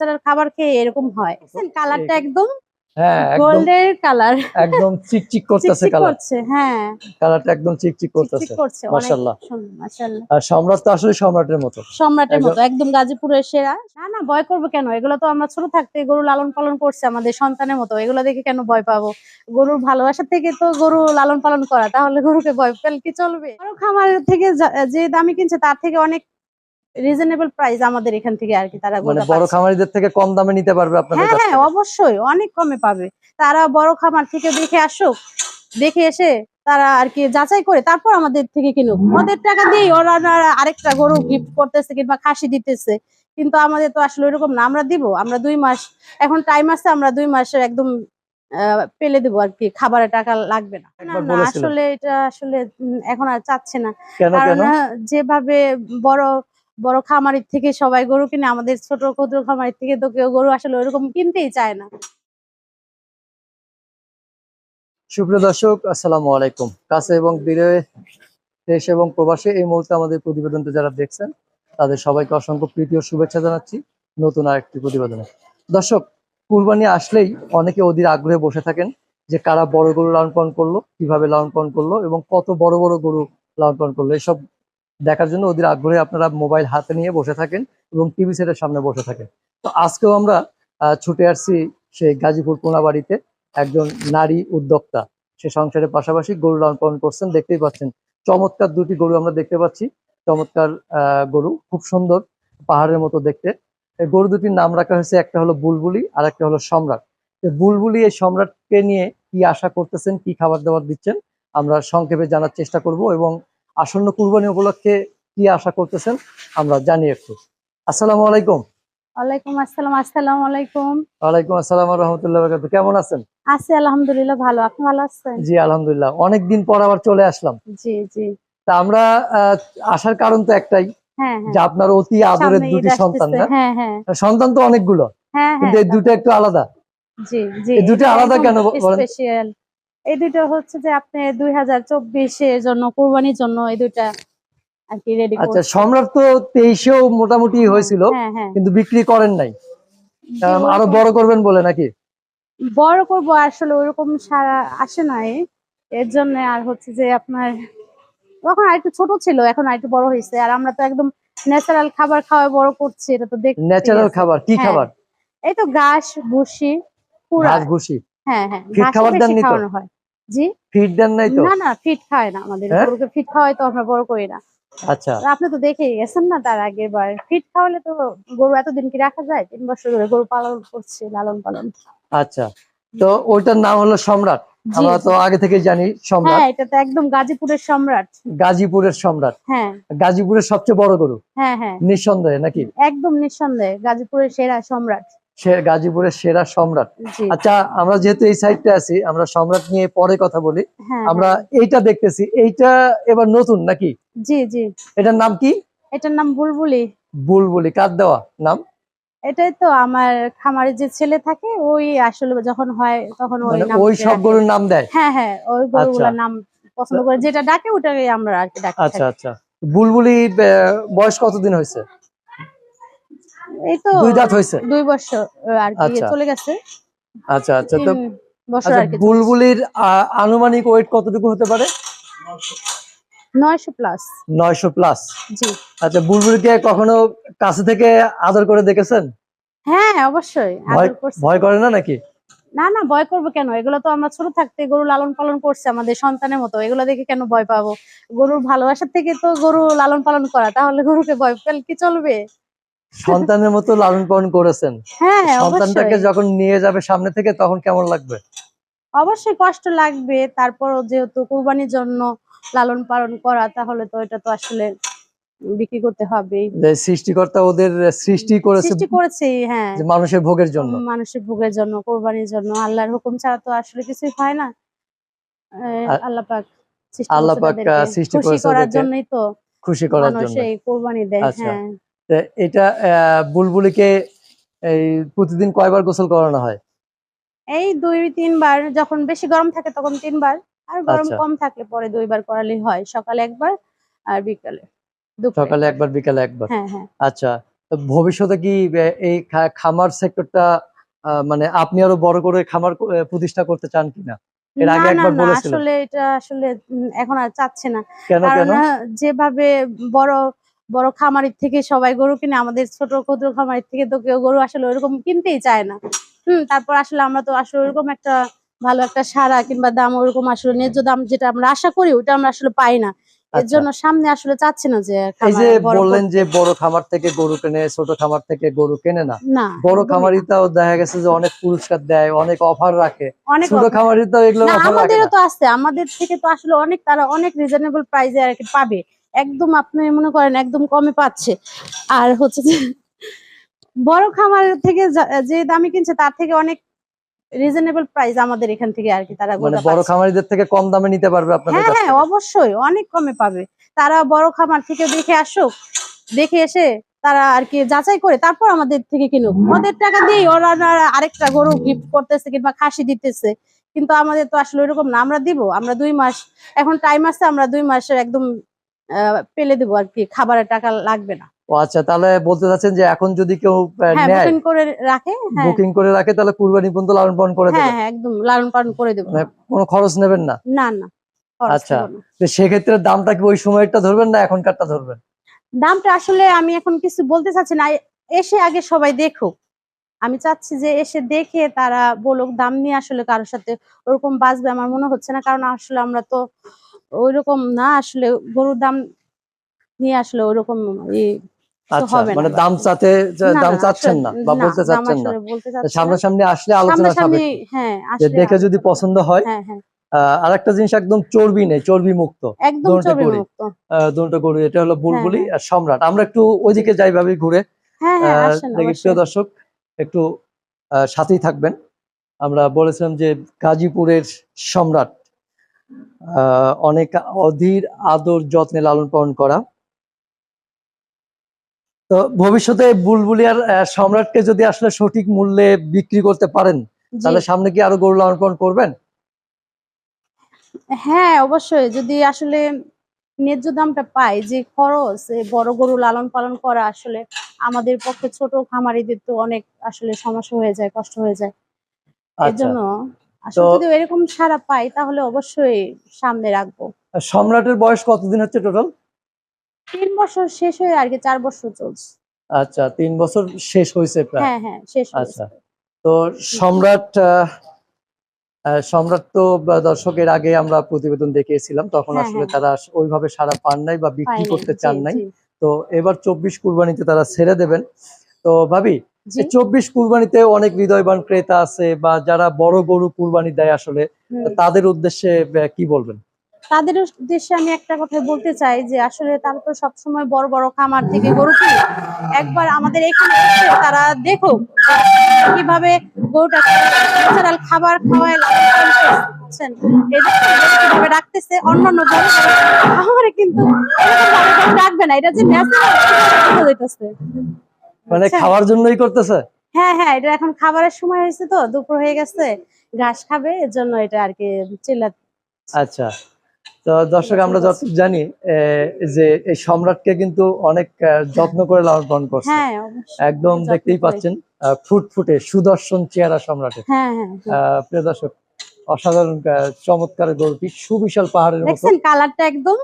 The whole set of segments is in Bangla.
ন্যাচারাল খাবার খেয়ে এরকম হয়। কালারটা একদম হ্যাঁ গোল্ডের কালার একদম চিকচিক করতেছে কালার হ্যাঁ। কালারটা একদম চিকচিক করতেছে। চিকচিক করছে অনেক মাশাআল্লাহ। মাশাআল্লাহ। আর সম্রাট তো আসলে সম্রাটের মতো। সম্রাটের মতো একদম। গাজীপুরের সেরা। না না ভয় করব কেন? এগুলো তো আমরা ছোট থাকতে গরু লালন পালন করছে আমাদের সন্তানের মতো। এগুলো দেখে কেন ভয় পাবো? গরুর ভালোবাসা থেকে তো গরু লালন পালন করা তাহলে গরুকে ভয় পেলে কি চলবে? খামার থেকে যে দামি কিনছে তার থেকে অনেক রিজনেবল প্রাইস আমাদের এখান থেকে আর কি তারা মানে বড় খামারিদের থেকে কম দামে নিতে পারবে আপনাদের হ্যাঁ হ্যাঁ অবশ্যই অনেক কমে পাবে। তারা বড় খামার থেকে দেখে আসুক দেখে এসে তারা আর কি যাচাই করে তারপর আমাদের থেকে কিনুক। ওদের টাকা দিয়ে ওরা আরেকটা গরু গিফট করতেছে কিংবা খাসি দিতেছে। কিন্তু আমাদের তো আসলে ওইরকম না আমরা দিব আমরা দুই মাস এখন টাইম আছে আমরা দুই মাসের একদম পেলে দেবো আর কি খাবারের টাকা লাগবে না। আসলে এটা আসলে এখন আর চাচ্ছে না। কারণ যেভাবে বড় বড় খামারির থেকে সবাই গরু কিনে, আমাদের ছোট ক্ষুদ্র খামারির থেকে তো কেউ গরু আসলে ওরকম কিনতেই চায় না। সুপ্রিয় দর্শক, আসসালামু আলাইকুম। কাছে এবং দূরে, দেশ এবং প্রবাসে এই মুহূর্তে আমাদের প্রতিবেদনটা যারা দেখছেন, তাদের সবাইকে অসংখ্য প্রীতি ও শুভেচ্ছা জানাচ্ছি নতুন আরেকটি প্রতিবেদনে। দর্শক, কুরবানি আসলেই অনেকে অধীর আগ্রহে বসে থাকেন যে কারা বড় গরু লালন পালন করল, কীভাবে লালন পালন করল এবং কত বড় বড় গরু লালন পালন করল, এসব দেখার জন্য ওদের আগ্রহে আপনারা মোবাইল হাতে নিয়ে বসে থাকেন এবং টিভি সেটের সামনে বসে থাকেন। তো আজকেও আমরা ছুটে আসছি সেই গাজীপুর কোনাবাড়িতে একজন নারী উদ্যোক্তা। সে সংসারের পাশাপাশি গরু লালন পালন করছেন, দেখতেই পাচ্ছেন। চমৎকার দুটি গরু আমরা দেখতে পাচ্ছি। চমৎকার গরু, খুব সুন্দর, পাহাড়ের মতো দেখতে। গরু দুটির নাম রাখা হয়েছে, একটা হলো বুলবুলি আর একটা হলো সম্রাট। বুলবুলি এই সম্রাটকে নিয়ে কি আশা করতেছেন, কি খাবার দাবার দিচ্ছেন, আমরা সংক্ষেপে জানার চেষ্টা করব এবং আসন্ন কুরবানি উপলক্ষে কি আশা করতেছেন আমরা জানি একটু। আসসালামু আলাইকুম। ওয়ালাইকুম আসসালাম আসসালামু আলাইকুম। ওয়ালাইকুম আসসালাম রহমতুল্লাহ বরকাত কেমন আছেন? আছি আলহামদুলিল্লাহ ভালো। আপনি ভালো আছেন? জি আলহামদুলিল্লাহ। অনেকদিন পর আবার চলে আসলাম। জি জি। তা আমরা আসার কারণ তো একটাই হ্যাঁ যে হ্যাঁ আপনার অতি আদরের দুটি সন্তান। না? হ্যাঁ সন্তান তো অনেকগুলো। কিন্তু এই দুটো একটু আলাদা। জি জি। এই দুটো আলাদা কেন বলেন? এই দুটো হচ্ছে যে আপনি দুই হাজার চব্বিশের জন্য কোরবানির জন্য এই দুইটা আচ্ছা সম্রাট তো তেইশেও মোটামুটি হয়েছিল হ্যাঁ হ্যাঁ। কিন্তু বিক্রি করেন নাই। আরও বড় করবেন বলে নাকি? বড় করব আসলে ওরকম সারা আসে নাই। এর জন্য আর হচ্ছে যে আপনার তখন আর একটু ছোট ছিল এখন আর একটু বড় হয়েছে। আর আমরা তো একদম ন্যাচারাল খাবার খাওয়া বড় করছি এটা তো দেখ ন্যাচারাল খাবার কি হ্যাঁ, খাবার? এই তো ঘাস ভুসি ঘাস ভুসি। হ্যাঁ হ্যাঁ ফিট খাবার বেশি দেননি তো? জি? ফিড দেন নাই তো? না না ফিট খায় না আমাদের। হ্যাঁ? গরুকে ফিট খাওয়াই তো আমরা বড় করি না। আচ্ছা। আপনি তো দেখেই গেছেন না তার আগের বার ফিট খাওয়ালে তো গরু এতদিন কি রাখা যায়? তিন বছর ধরে গরু পালন করছে লালন পালন। আচ্ছা। তো ওইটার নাম হলো সম্রাট। আমরা তো আগে থেকে জানি সম্রাট। হ্যাঁ এটা তো একদম গাজীপুরের সম্রাট। গাজীপুরের সম্রাট। হ্যাঁ। গাজীপুরের সবচেয়ে বড় গরু? হ্যাঁ হ্যাঁ। নিঃসন্দেহে নাকি? একদম নিঃসন্দেহে গাজীপুরের সেরা সম্রাট। গাজীপুরের সেরা সম্রাট। আচ্ছা আমরা যেহেতু এই সাইডটা আছি আমরা সম্রাট নিয়ে পরে কথা বলি। হ্যাঁ আমরা হ্যাঁ। এইটা দেখতেছি এইটা এবার নতুন নাকি? জি জি। এটার নাম কি? এটার নাম বুলবুলি। বুলবুলি কার দেওয়া নাম? এটাই তো আমার খামারে যে ছেলে থাকে ওই আসলে যখন হয় তখন ওই মানে নাম ওই সব গরুর নাম দেয়? হ্যাঁ হ্যাঁ ওই গরুগুলোর আচ্ছা। নাম পছন্দ করে যেটা ডাকে ওটাকে আমরা আর কি ডাকি আচ্ছা আচ্ছা। বুলবুলি বয়স কতদিন হয়েছে? এই তো দুই দাঁত হয়েছে? দুই বছর আর কি আচ্ছা। চলে গেছে। আচ্ছা আচ্ছা তো বছর আচ্ছা আর কি বুলবুলির আনুমানিক ওয়েট কতটুকু হতে পারে? নয়শো প্লাস নয়শো প্লাস জি। আচ্ছা বুলবুলিকে কখনো কাছে থেকে আদর করে দেখেছেন? হ্যাঁ অবশ্যই আদর করছি। ভয় করে না নাকি? না না ভয় করব কেন? এগুলো তো আমরা ছোট থাকতে গরু লালন পালন করছে আমাদের সন্তানের মতো। এগুলো দেখে কেন ভয় পাবো? গরুর ভালোবাসার থেকে তো গরু লালন পালন করা তাহলে গরুকে ভয় পেলে কি চলবে? সন্তানের মতো লালন পালন করেছেন। হ্যাঁ সন্তানটাকে যখন নিয়ে যাবে সামনে থেকে তখন কেমন লাগবে? অবশ্যই কষ্ট লাগবে। তারপর যেহেতু কুরবানির জন্য লালন পালন করা তাহলে তো এটা তো আসলে বিক্রি করতে হবেই। যে সৃষ্টিকর্তা ওদের সৃষ্টি করেছে। সৃষ্টি করেছি হ্যাঁ। যে মানুষের ভোগের জন্য। মানুষের ভোগের জন্য কোরবানির জন্য। আল্লাহর হুকুম ছাড়া তো আসলে কিছুই হয় না। আল্লাহ পাক সৃষ্টি আল্লাহ পাক, সৃষ্টি করার জন্যই তো খুশি করার জন্য। এই কোরবানি দেয় আচ্ছা। হ্যাঁ। এটা বুলবুলিকে এই প্রতিদিন কয়বার গোসল করানো হয়? এই দুই তিনবার যখন বেশি গরম থাকে তখন তিনবার আর গরম আচ্ছা। কম থাকলে পরে দুইবার করালেই হয় সকালে একবার আর বিকালে সকালে একবার বিকালে একবার। হ্যাঁ হ্যাঁ। আচ্ছা তো ভবিষ্যতে কি এই খামার সেক্টরটা মানে আপনি আরও বড় করে খামার প্রতিষ্ঠা করতে চান কিনা? এর না আগে একবার বলেছিলেন। আসলে এটা আসলে এখন আর চাচ্ছে না। কারণ যেভাবে বড় বড় খামারির থেকে সবাই গরু কিনে আমাদের ছোট ক্ষুদ্র খামারির থেকে তো কেউ গরু আসলে ওরকম কিনতেই চায় না। হুম তারপর আসলে আমরা তো আসলে ওরকম একটা ভালো একটা সারা কিংবা দাম ওরকম আসলে ন্যায্য দাম যেটা আমরা আশা করি ওটা আমরা আসলে পাই না। এর আচ্ছা। জন্য সামনে আসলে চাচ্ছি না যে এই যে বললেন যে বড় খামার থেকে গরু কেনে ছোট খামার থেকে গরু কেনে না। বড়। খামারিটাও দেখা গেছে যে অনেক পুরস্কার দেয় অনেক অফার রাখে। অনেক ছোট খামারিটাও এগুলো আমাদেরও তো আছে। আমাদের থেকে তো আসলে অনেক তারা অনেক রিজনেবল প্রাইসে আর কি পাবে। একদম আপনি মনে করেন একদম কমে পাচ্ছে। আর হচ্ছে যে বড় খামার থেকে যা- দামে কিনছে তার থেকে অনেক রিজনেবল প্রাইস আমাদের এখান থেকে আর কি তারা মানে বড় খামারিদের থেকে কম দামে নিতে পারবে আপনাদের হ্যাঁ হ্যাঁ অবশ্যই অনেক কমে পাবে। তারা বড় খামার থেকে দেখে আসুক দেখে এসে তারা আর কি যাচাই করে তারপর আমাদের থেকে কিনুক। ওদের টাকা দিয়ে ওরা আরেকটা গরু গিফট করতেছে কিংবা খাসি দিতেছে। কিন্তু আমাদের তো আসলে ওইরকম না আমরা দিব আমরা দুই মাস এখন টাইম আছে আমরা দুই মাসের একদম পেলে দেবো আর কি খাবারের টাকা লাগবে না। ও আচ্ছা তাহলে বলতে চাচ্ছেন যে এখন যদি কেউ আহ, হ্যাঁ বুকিং করে রাখে হ্যাঁ। বুকিং করে রাখে তাহলে কুরবানি পর্যন্ত লালন পালন করে হ্যাঁ দেবে? হ্যাঁ একদম লালন পালন করে দেবো। মানে কোনো খরচ নেবেন না? না না আচ্ছা। তো সেক্ষেত্রে দামটা কি ওই সময়টা ধরবেন না এখনকারটা ধরবেন? দামটা আসলে আমি এখন কিছু বলতে চাচ্ছি না এসে আগে সবাই দেখুক। আমি চাচ্ছি যে এসে দেখে তারা বলুক দাম নিয়ে আসলে কারোর সাথে ওরকম বাঁচবে আমার মনে হচ্ছে না কারণ আসলে আমরা তো ওইরকম না আসলে গরুর দাম নিয়ে আসলে ওইরকম আচ্ছা মানে দাম চাতে দাম চাচ্ছেন না বা বলতে চাচ্ছেন না। সামনাসামনি আসলে আলোচনা হ্যাঁ দেখে যদি পছন্দ হয় হ্যাঁ হ্যাঁ। আহ, জিনিস একদম চর্বি নেই চর্বি মুক্ত দুটো গরু এটা হলো বুলবুলি। আর সম্রাট। আমরা একটু ওইদিকে যাই ভাবে ঘুরে। দেখি প্রিয় দর্শক একটু সাথেই থাকবেন। আমরা বলেছিলাম যে গাজীপুরের সম্রাট অনেক অধীর আদর যত্নে লালন পালন করা। তো ভবিষ্যতে বুলবুলি আর সম্রাটকে যদি আসলে সঠিক মূল্যে বিক্রি করতে পারেন তাহলে সামনে কি আরও গরু লালন পালন করবেন? হ্যাঁ অবশ্যই। যদি আসলে ন্যায্য দামটা পাই যে খরচ বড় গরু লালন পালন করা আসলে আমাদের পক্ষে ছোট খামারিদের তো অনেক আসলে সমস্যা হয়ে যায় কষ্ট হয়ে যায়। এর যদি এরকম সারা পাই তাহলে অবশ্যই সামনে রাখব। সম্রাটের বয়স কতদিন হচ্ছে টোটাল তিন বছর শেষ হয়ে আর কি চার বছর চলছে। আচ্ছা তিন বছর শেষ হয়েছে প্রায়? হ্যাঁ হ্যাঁ শেষ আচ্ছা তো সম্রাট সম্রাট তো দর্শকের আগে আমরা প্রতিবেদন দেখিয়েছিলাম তখন হ্যাঁ, আসলে হ্যাঁ। তারা ওইভাবে সারা পান নাই বা বিক্রি করতে চান নাই। তো এবার চব্বিশ কুরবানিতে তারা ছেড়ে দেবেন। তো ভাবি চব্বিশ কুরবানিতে অনেক হৃদয়বান ক্রেতা আছে বা যারা বড় গরু কুরবানি দেয় আসলে তাদের উদ্দেশ্যে কি বলবেন? তাদের উদ্দেশ্যে আমি একটা কথা বলতে চাই যে আসলে তারা তো সবসময় বড় বড় খামার থেকে গরু কিনে। একবার আমাদের এখানে তারা দেখুক যে কীভাবে গরুটা ন্যাচারাল খাবার খাওয়ায় কীভাবে রাখতেছে অন্যান্য গরু খামারে কিন্তু রাখবে না। এটা যে ন্যাচারাল মানে আচ্ছা। খাওয়ার জন্যই করতেছে? হ্যাঁ হ্যাঁ এটা এখন খাবারের সময় হয়েছে তো দুপুর হয়ে গেছে ঘাস খাবে এর জন্য এটা আর কি চিল্লা আচ্ছা। তো দর্শক আমরা যতটুকু জানি যে এই সম্রাটকে কিন্তু অনেক যত্ন করে লালন পালন করছে। হ্যাঁ একদম দেখতেই পাচ্ছেন ফুটফুটে সুদর্শন চেহারা সম্রাটের। হ্যাঁ হ্যাঁ প্রিয় দর্শক অসাধারণ চমৎকার গরুটি সুবিশাল পাহাড়ের মতো। কালারটা একদম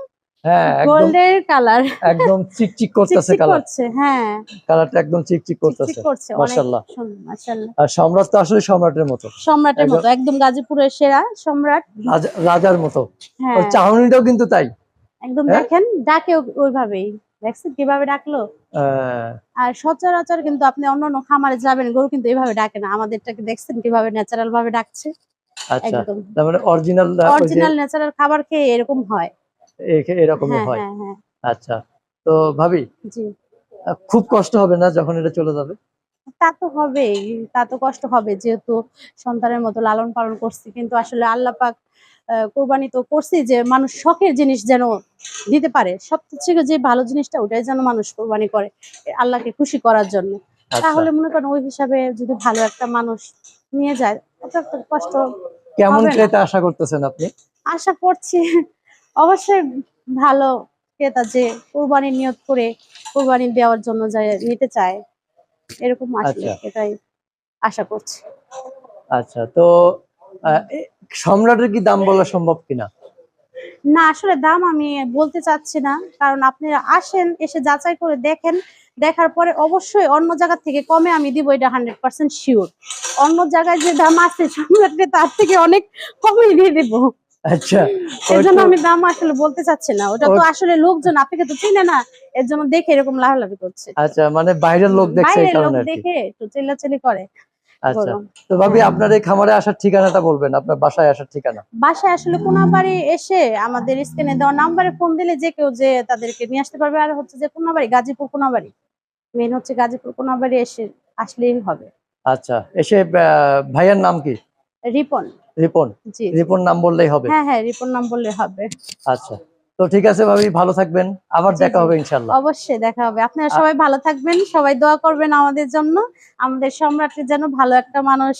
হ্যাঁ গোল্ডের কালার। একদম চিকচিক করতেছে চিকচিক কালার। হ্যাঁ। কালারটা একদম চিকচিক করতেছে। চিকচিক করছে অনেক মাশাআল্লাহ। মাশাআল্লাহ। আর সম্রাট তো আসলে সম্রাটের মতো। সম্রাটের মতো একদম গাজীপুরের সেরা সম্রাট। রাজার মতো। হ্যাঁ। ওর চাহনিটাও কিন্তু তাই। একদম হ্যাঁ? দেখেন ডাকে ওইভাবেই। দেখছেন কীভাবে ডাকলো? আর সচরাচর কিন্তু আপনি অন্য অন্য খামারে যাবেন গরু কিন্তু এইভাবে ডাকে না। আমাদেরটাকে দেখছেন কীভাবে ন্যাচারাল ভাবে ডাকছে। আচ্ছা। তার মানে অরিজিনাল অরিজিনাল ন্যাচারাল খাবার খেয়ে এরকম হয়। এরকমই হ্যাঁ হয়। হ্যাঁ হ্যাঁ। আচ্ছা তো ভাবি খুব কষ্ট হবে না যখন এটা চলে যাবে? তা তো হবেই তা তো কষ্ট হবে যেহেতু সন্তানের মতো লালন পালন করছি কিন্তু আসলে আল্লাহ পাক কোরবানি তো করছি যে মানুষ শখের জিনিস যেন দিতে পারে সব থেকে যে ভালো জিনিসটা ওটাই যেন মানুষ কোরবানি করে আল্লাহকে খুশি করার জন্য। আচ্ছা। তাহলে মনে করেন ওই হিসাবে যদি ভালো একটা মানুষ নিয়ে যায় কষ্ট কেমন ক্রেতা আশা করতেছেন আপনি? আশা করছি অবশ্যই ভালো ক্রেতা যে কোরবানি নিয়োগ করে কোরবানি দেওয়ার জন্য নিতে চায় এরকম আসলে আচ্ছা। এটাই আশা করছি। আচ্ছা তো সম্রাটের কি দাম বলা সম্ভব কিনা? না আসলে দাম আমি বলতে চাচ্ছি না কারণ আপনারা আসেন এসে যাচাই করে দেখেন দেখার পরে অবশ্যই অন্য জায়গা থেকে কমে আমি দিব এটা হান্ড্রেড পার্সেন্ট শিওর। অন্য জায়গায় যে দাম আছে সম্রাটকে তার থেকে অনেক কমে দিয়ে দিব। আচ্ছা আমি দাম আসলে বলতে চাচ্ছি না। ওটা তো আসলে লোকজন আপনাকে তো চিনে না এর জন্য দেখে এরকম করছে। আচ্ছা মানে বাইরের লোক দেখছে এই কারণে দেখে একটু চিল্লাচিল্লি করে আচ্ছা তো ভাবি আপনার এই খামারে আসার ঠিকানাটা বলবেন আপনার বাসায় আসার ঠিকানা। বাসায় আসলে কোনাবাড়ি এসে আমাদের স্ক্রিনে দেওয়া নাম্বারে ফোন দিলে যে কেউ যে তাদেরকে নিয়ে আসতে পারবে আর হচ্ছে যে কোনাবাড়ি গাজীপুর কোনাবাড়ি। মেন হচ্ছে গাজীপুর কোনাবাড়ি এসে আসলেই হবে। আচ্ছা এসে ভাইয়ার নাম কি? রিপন। রিপন? রিপন নাম বললেই হবে। হ্যাঁ হ্যাঁ রিপন নাম বললে হবে। আচ্ছা। তো ঠিক আছে ভাবি ভালো থাকবেন। আবার দেখা হবে ইনশাল্লাহ অবশ্যই দেখা হবে। আপনারা সবাই ভালো থাকবেন সবাই দোয়া করবেন আমাদের জন্য। আমাদের সম্রাটের যেন ভালো একটা মানুষ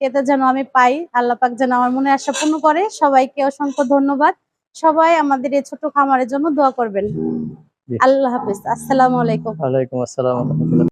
এতে যেন আমি পাই। আল্লাহ পাক যেন আমার মনে আশা পূর্ণ করে। সবাইকে অসংখ্য ধন্যবাদ। সবাই আমাদের এই ছোট খামারের জন্য দোয়া করবেন। আল্লাহ হাফিজ। আসসালামু আলাইকুম। ওয়ালাইকুম আসসালাম।